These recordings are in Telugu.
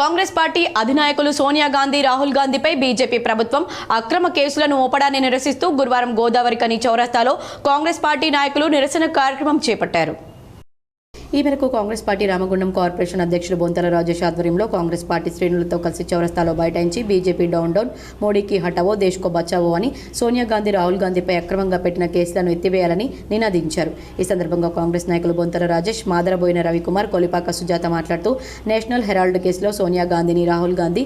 కాంగ్రెస్ పార్టీ అధినాయకులు సోనియా గాంధీ రాహుల్ గాంధీపై బీజేపీ ప్రభుత్వం అక్రమ కేసులను మోపడాన్ని నిరసిస్తూ గురువారం గోదావరి కని చౌరస్తాలో కాంగ్రెస్ పార్టీ నాయకులు నిరసన కార్యక్రమం చేపట్టారు. ఈ మేరకు కాంగ్రెస్ పార్టీ రామగుండం కార్పొరేషన్ అధ్యక్షుడు బొంతల రాజేష్ ఆధ్వర్యంలో కాంగ్రెస్ పార్టీ శ్రేణులతో కలిసి చౌరస్తాలో బైఠాయించి బీజేపీ డౌన్ డౌన్ మోడీకి హటావో దేశ్కో బచావో అని సోనియా గాంధీ రాహుల్ గాంధీపై అక్రమంగా పెట్టిన కేసులను ఎత్తివేయాలని నినాదించారు. ఈ సందర్భంగా కాంగ్రెస్ నాయకులు బొంతల రాజేష్ మాదరబోయిన రవికుమార్ కొలిపాక సుజాత మాట్లాడుతూ నేషనల్ హెరాల్డ్ కేసులో సోనియా గాంధీని రాహుల్ గాంధీ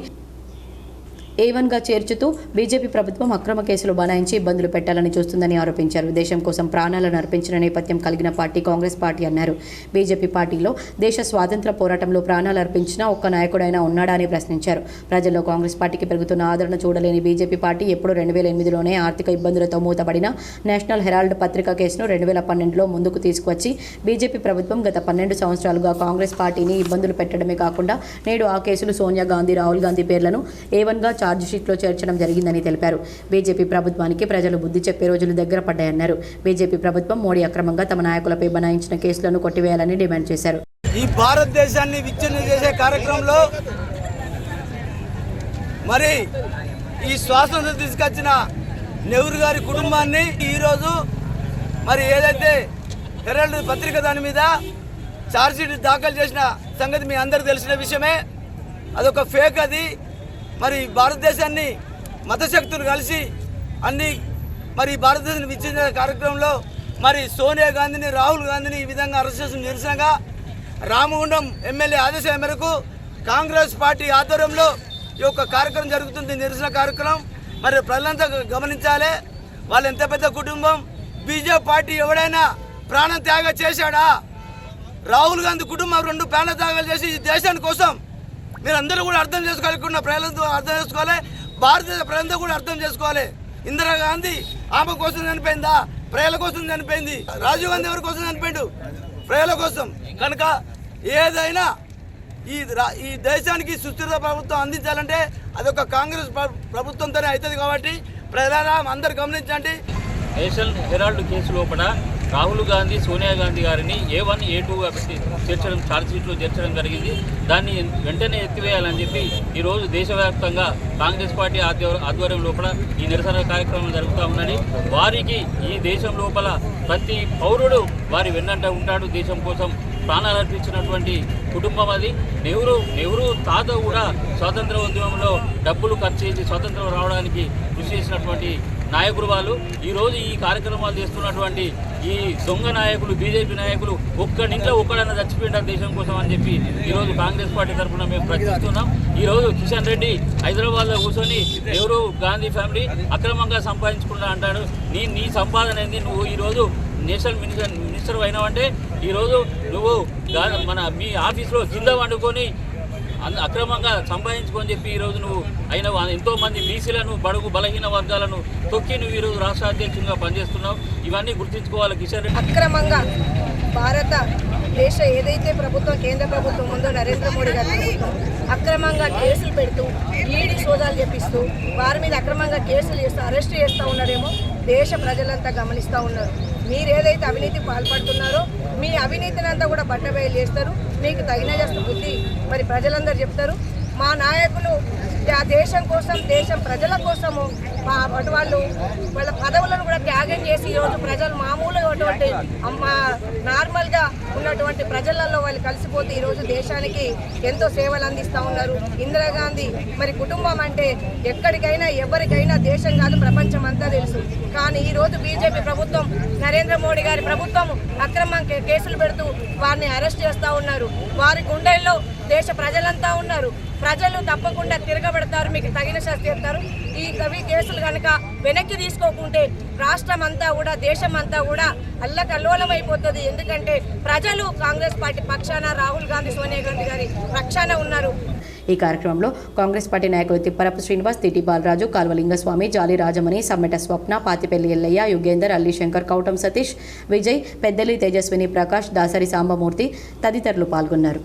ఏవన్గా చేర్చుతూ బీజేపీ ప్రభుత్వం అక్రమ కేసులు బనాయించి ఇబ్బందులు పెట్టాలని చూస్తుందని ఆరోపించారు. దేశం కోసం ప్రాణాలను అర్పించిన నేపథ్యం కలిగిన పార్టీ కాంగ్రెస్ పార్టీ అన్నారు. బీజేపీ పార్టీలో దేశ స్వాతంత్ర పోరాటంలో ప్రాణాలు అర్పించిన ఒక్క నాయకుడైనా ఉన్నాడా అని ప్రశ్నించారు. ప్రజల్లో కాంగ్రెస్ పార్టీకి పెరుగుతున్న ఆదరణ చూడలేని బీజేపీ పార్టీ ఎప్పుడు రెండు వేల ఎనిమిదిలోనే ఆర్థిక ఇబ్బందులతో మూతబడిన నేషనల్ హెరాల్డ్ పత్రిక కేసును రెండు వేల పన్నెండులో ముందుకు తీసుకువచ్చి బీజేపీ ప్రభుత్వం గత పన్నెండు సంవత్సరాలుగా కాంగ్రెస్ పార్టీని ఇబ్బందులు పెట్టడమే కాకుండా నేడు ఆ కేసులు సోనియా గాంధీ రాహుల్ గాంధీ పేర్లను ఏవన్గా ఛార్జ్షీట్లో చేర్చడం జరిగిందని తెలిపారు. బీజేపీ ప్రభుత్వానికి ప్రజలు బుద్ధి చెప్పే రోజులు దగ్గర పడ్డాయన్నారు. బీజేపీ ప్రభుత్వం మోడీ అక్రమంగా తమ నాయకులపై బనాయించిన కేసులను కొట్టివేయాలని డిమాండ్ చేశారు. ఈ భారతదేశాన్ని విచ్ఛిన్నం చేసే కార్యక్రమంలో మరి ఈ స్వాతంత్రం తీసుకొచ్చిన నెహ్రూ గారి కుటుంబాన్ని ఈరోజు మరి ఏదైతే హెరల్డ్ పత్రిక దాని మీద ఛార్జ్షీట్ దాఖలు చేసిన సంగతి మీ అందరూ తెలిసిన విషయమే. అదొక ఫేక్ అది. మరి భారతదేశాన్ని మతశక్తులు కలిసి అన్ని మరి భారతదేశం విచ్చిన కార్యక్రమంలో మరి సోనియా గాంధీని రాహుల్ గాంధీని ఈ విధంగా అరెస్ట్ చేసిన నిరసనగా రామగుండం ఎమ్మెల్యే ఆదేశాల మేరకు కాంగ్రెస్ పార్టీ ఆధ్వర్యంలో ఈ యొక్క కార్యక్రమం జరుగుతుంది. నిరసన కార్యక్రమం. మరి ప్రజలంతా గమనించాలి. వాళ్ళు ఎంత పెద్ద కుటుంబం. బీజేపీ పార్టీ ఎవడైనా ప్రాణం త్యాగం చేశాడా? రాహుల్ గాంధీ కుటుంబం రెండు ప్రాణ త్యాగాలు చేసి ఈ దేశాని కోసం మీరు అందరూ కూడా అర్థం చేసుకోవాలనుకున్న ప్రజలంతా అర్థం చేసుకోవాలి భారతదేశ ప్రజలంతా కూడా అర్థం చేసుకోవాలి. ఇందిరాగాంధీ ఆమె కోసం చనిపోయిందా? ప్రజల కోసం చనిపోయింది. రాజీవ్ గాంధీ ఎవరి కోసం చనిపోయిండు? ప్రజల కోసం. కనుక ఏదైనా ఈ ఈ దేశానికి సుస్థిర ప్రభుత్వం అందించాలంటే అదొక కాంగ్రెస్ ప్రభుత్వంతోనే అవుతుంది కాబట్టి ప్రజలారా అందరు గమనించండి. నేషనల్ హెరాల్డ్ కేసు లోపల రాహుల్ గాంధీ సోనియా గాంధీ గారిని ఏ వన్ ఏ టూగా పెట్టి చేర్చడం ఛార్జ్షీట్లో చేర్చడం జరిగింది. దాన్ని వెంటనే ఎత్తివేయాలని చెప్పి ఈరోజు దేశవ్యాప్తంగా కాంగ్రెస్ పార్టీ ఆధ్వ- ఆధ్వర్యం లోపల ఈ నిరసన కార్యక్రమం జరుగుతూ ఉన్నది. వారికి ఈ దేశం లోపల ప్రతి పౌరుడు వారి వెన్నంట ఉంటాడు. దేశం కోసం ప్రాణాలు అర్పించినటువంటి కుటుంబం అది. నెహ్రూ నెహ్రూ తాత కూడా స్వాతంత్ర ఉద్యమంలో డబ్బులు ఖర్చు చేసి స్వాతంత్రం రావడానికి కృషి చేసినటువంటి నాయకులు వాళ్ళు. ఈరోజు ఈ కార్యక్రమాలు చేస్తున్నటువంటి ఈ దొంగ నాయకులు బీజేపీ నాయకులు ఒక్కడింట్లో ఒక్కడన్నా చచ్చిపోయిన దేశం కోసం అని చెప్పి ఈరోజు కాంగ్రెస్ పార్టీ తరఫున మేము ప్రశ్నిస్తున్నాం. ఈరోజు కిషన్ రెడ్డి హైదరాబాద్లో కూర్చొని నెహ్రూ గాంధీ ఫ్యామిలీ అక్రమంగా సంపాదించుకుంటా అంటాడు. నీ నీ సంపాదన ఏంది? నువ్వు ఈరోజు నేషనల్ మినిస్టర్ మినిస్టర్ అయినావంటే ఈరోజు నువ్వు గా- మన మీ ఆఫీస్లో కింద వండుకొని అక్రమంగా సంపాదించుకొని చెప్పి ఈరోజు నువ్వు అయిన ఎంతోమంది బీసీలను బడుగు బలహీన వర్గాలను తొక్కి నువ్వు ఈరోజు రాష్ట్ర అధ్యక్షునిగా పనిచేస్తున్నావు. ఇవన్నీ గుర్తుంచుకోవాలి కిషన్ రెడ్డి. అక్రమంగా భారత దేశ ఏదైతే ప్రభుత్వం కేంద్ర ప్రభుత్వం ఉందో నరేంద్ర మోడీ గారి అక్రమంగా కేసులు పెడుతూ ఈడీ సోదాలు చేపిస్తూ వారి మీద అక్రమంగా కేసులు చేస్తూ అరెస్ట్ చేస్తూ ఉన్నారేమో దేశ ప్రజలంతా గమనిస్తూ ఉన్నారు. మీరు ఏదైతే అవినీతి పాల్పడుతున్నారో మీ అవినీతిని అంతా కూడా బట్టబయలు చేస్తారు. మీకు తగిన చేస్తూ బుద్ధి మరి ప్రజలందరూ చెప్తారు. మా నాయకులు ఆ దేశం కోసం దేశం ప్రజల కోసము మా అటు వాళ్ళు వాళ్ళ పదవులను కూడా త్యాగం చేసి ఈరోజు ప్రజలు మామూలుగా ఉన్నటువంటి అమ్మ నార్మల్గా ఉన్నటువంటి ప్రజలలో వాళ్ళు కలిసిపోతే ఈరోజు దేశానికి ఎంతో సేవలు అందిస్తూ ఉన్నారు. ఇందిరాగాంధీ మరి కుటుంబం అంటే ఎక్కడికైనా ఎవరికైనా దేశం కాదు ప్రపంచం అంతా తెలుసు. కానీ ఈరోజు బీజేపీ ప్రభుత్వం నరేంద్ర మోడీ గారి ప్రభుత్వం అక్రమం కేసులు పెడుతూ వారిని అరెస్ట్ చేస్తూ ఉన్నారు. వారి గుండెల్లో దేశ ప్రజలంతా ఉన్నారు. ప్రజలు తప్పకుండా తిరగబడతారు మీకు తగిన శాస్తి చెప్తారు. ఈ కవి కేసులు కనుక వెనక్కి తీసుకోకుంటే రాష్ట్రం అంతా కూడా దేశం అంతా కూడా అల్లకల్లోలమైపోతుంది. ఎందుకంటే ప్రజలు కాంగ్రెస్ పార్టీ పక్షాన రాహుల్ గాంధీ సోనియా గాంధీ గారి పక్షాన ఉన్నారు. ఈ కార్యక్రమంలో కాంగ్రెస్ పార్టీ నాయకులు తిప్పరపు శ్రీనివాస్ తిటి బాలరాజు కాల్వలింగస్వామి జాలి రాజమణి సమ్మెట స్వప్న పాతిపల్లి ఎల్లయ్య యుగేందర్ అల్లి శంకర్ కౌటం సతీష్ విజయ్ పెద్దలి తేజస్విని ప్రకాష్ దాసరి సాంబమూర్తి తదితరులు పాల్గొన్నారు.